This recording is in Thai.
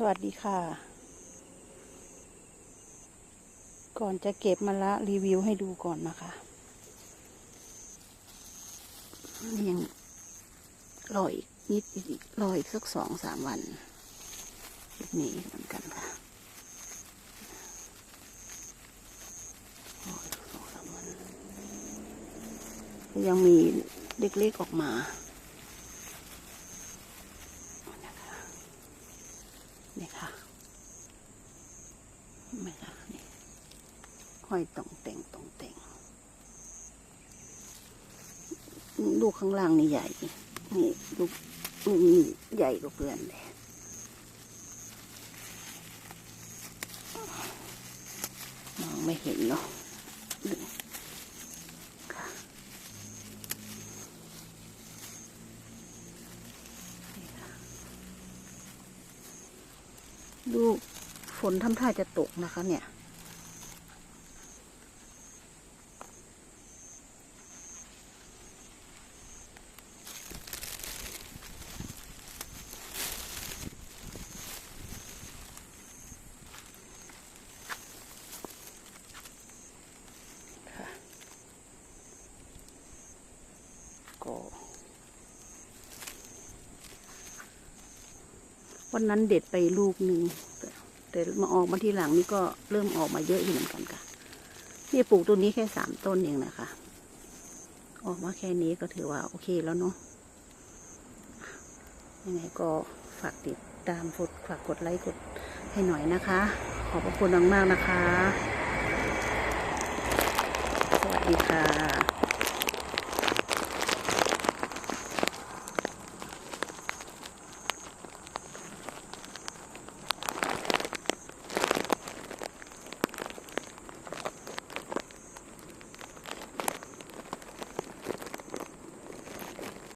สวัสดีค่ะ ก่อนจะเก็บมาละรีวิวให้ดูก่อนนะคะยังรออีกนิดอีกรออีกสักสองสามวันคลิปนี้เหมือนกันค่ะยังมีเล็กๆออกมา นี่ค่ะเห็นไหมคะนี่ ห้อยตรงเต่งตรงเต่งลูกข้างล่างนี่ใหญ่ นี่ลูกลูกนี่ใหญ่กว่าเพื่อนเลยมองไม่เห็นเนาะนี่ค่ะนี่ค่ะลูกฝนทำท่าจะตกนะคะเนี่ย วันนั้นเด็ดไปลูกหนึ่งแต่มาออกมาทีหลังนี่ก็เริ่มออกมาเยอะอยู่เหมือนกันค่ะ นี่ปลูกตัวนี้แค่สามต้นเองนะคะ ออกมาแค่นี้ก็ถือว่าโอเคแล้วเนาะ ยังไงก็ฝากติดตามกดฝากกดไลค์กดให้หน่อยนะคะ ขอบพระคุณมากๆนะคะ สวัสดีค่ะ